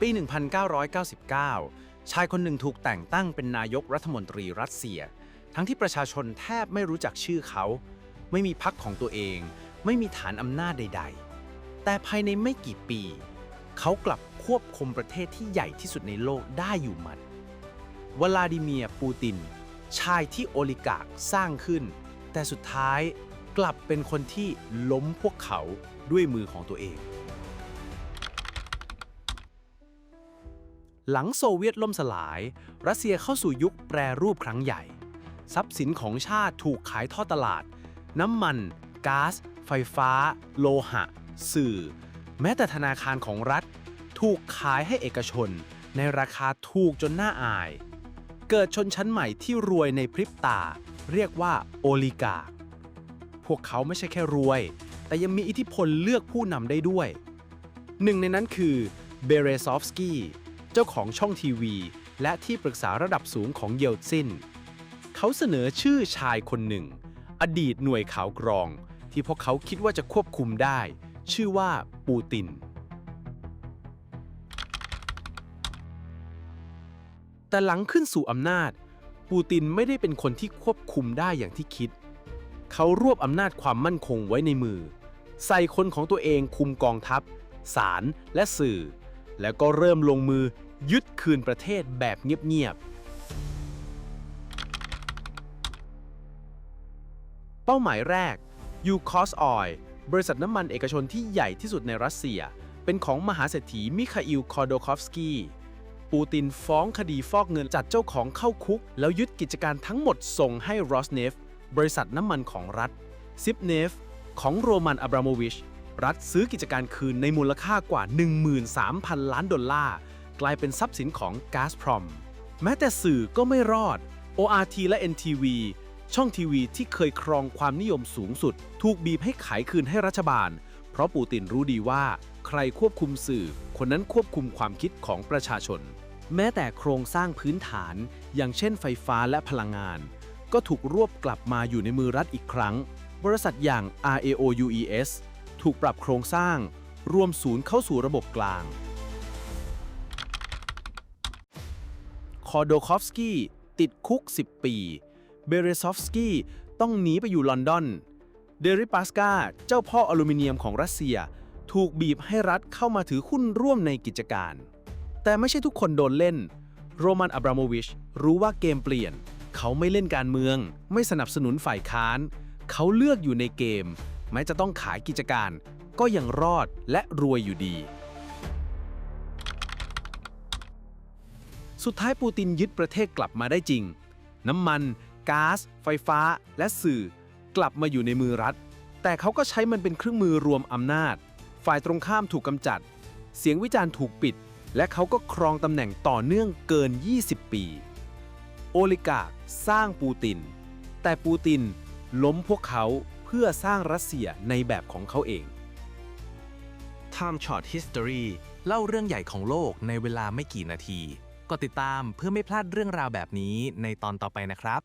ปี 1999 ชายคนหนึ่งถูกแต่งตั้งเป็นนายกรัฐมนตรีรัสเซีย ทั้งที่ประชาชนแทบไม่รู้จักชื่อเขา ไม่มีพรรคของตัวเอง ไม่มีฐานอำนาจใด ๆ แต่ภายในไม่กี่ปี เขากลับควบคุมประเทศที่ใหญ่ที่สุดในโลกได้อยู่มัดวลาดิเมียร์ปูติน ชายที่โอลิการ์สร้างขึ้น แต่สุดท้ายกลับเป็นคนที่ล้มพวกเขาด้วยมือของตัวเอง หลังโซเวียตล่มสลาย รัสเซียเข้าสู่ยุคแปรรูปครั้งใหญ่ ทรัพย์สินของชาติถูกขายทอดตลาด น้ำมันก๊าซ ไฟฟ้า โลหะ สื่อ แม้แต่ธนาคารของรัฐ ถูกขายให้เอกชน ในราคาถูกจนน่าอาย เกิดชนชั้นใหม่ที่รวยในพริบตา เรียกว่าโอลิการ์พวกเขาไม่ใช่แค่รวย แต่ยังมีอิทธิพลเลือกผู้นำได้ด้วย หนึ่งในนั้นคือเบเรซอฟสกี้ เจ้าของช่องทีวี และที่ปรึกษาระดับสูงของเยลซิน เขาเสนอชื่อชายคนหนึ่ง อดีตหน่วยข่าวกรอง ที่พวกเขาคิดว่าจะควบคุมได้ ชื่อว่าปูติน แต่หลังขึ้นสู่อำนาจ ปูตินไม่ได้เป็นคนที่ควบคุมได้อย่างที่คิด เขารวบอำนาจความมั่นคงไว้ในมือ ใส่คนของตัวเองคุมกองทัพ ศาลและสื่อ แล้วก็เริ่มลงมือ ยึดคืนประเทศแบบเงียบๆ เป้าหมายแรก u c o s Oil บริษัทน้ำมันเอกชนที่ใหญ่ที่สุดในรัสเซีย เป็นของมหาเศรษฐีมิคาอิลคอโดคอฟสกี้ปูตินฟ้องคดีฟอกเงินจัดเจ้าของเข้าคุก แล้วยึดกิจการทั้งหมดส่งให้รอสเนฟบริษัทน้ำมันของรัฐซิปเนฟของโรมันอับราโมวิช รัฐซื้อกิจการคืนในมูลค่ากว่า 13,000 ล้านดอลลาร์ กลายเป็นทรัพย์สินของกาสพรอมแม้แต่สื่อก็ไม่รอด ORT และ NTV ช่องทีวีที่เคยครองความนิยมสูงสุด ถูกบีบให้ขายคืนให้รัฐบาล เพราะปูตินรู้ดีว่า ใครควบคุมสื่อ คนนั้นควบคุมความคิดของประชาชน แม้แต่โครงสร้างพื้นฐาน อย่างเช่นไฟฟ้าและพลังงาน ก็ถูกรวบกลับมาอยู่ในมือรัฐอีกครั้ง บริษัทอย่าง RAOUES ถูกปรับโครงสร้าง รวมศูนย์เข้าสู่ระบบกลาง คอโดคอฟสกี้ติดคุก 10 ปี เบเรซอฟสกี้ต้องหนีไปอยู่ลอนดอน เดริปัสกาเจ้าพ่ออลูมิเนียมของรัสเซีย ถูกบีบให้รัฐเข้ามาถือหุ้นร่วมในกิจการ แต่ไม่ใช่ทุกคนโดนเล่น โรมันอับราโมวิชรู้ว่าเกมเปลี่ยน เขาไม่เล่นการเมือง ไม่สนับสนุนฝ่ายค้าน เขาเลือกอยู่ในเกม แม้จะต้องขายกิจการ ก็ยังรอดและรวยอยู่ดี สุดท้ายปูตินยึดประเทศกลับมาได้จริง น้ำมัน ก๊าซ ไฟฟ้า และสื่อ กลับมาอยู่ในมือรัฐ แต่เขาก็ใช้มันเป็นเครื่องมือรวมอำนาจ ฝ่ายตรงข้ามถูกกำจัด เสียงวิจารณ์ถูกปิด และเขาก็ครองตำแหน่งต่อเนื่องเกิน 20 ปี โอลิการ์สร้างปูติน แต่ปูตินล้มพวกเขาเพื่อสร้างรัสเซียในแบบของเขาเอง Time Short History เล่าเรื่องใหญ่ของโลกในเวลาไม่กี่นาที กดติดตามเพื่อไม่พลาดเรื่องราวแบบนี้ในตอนต่อไปนะครับ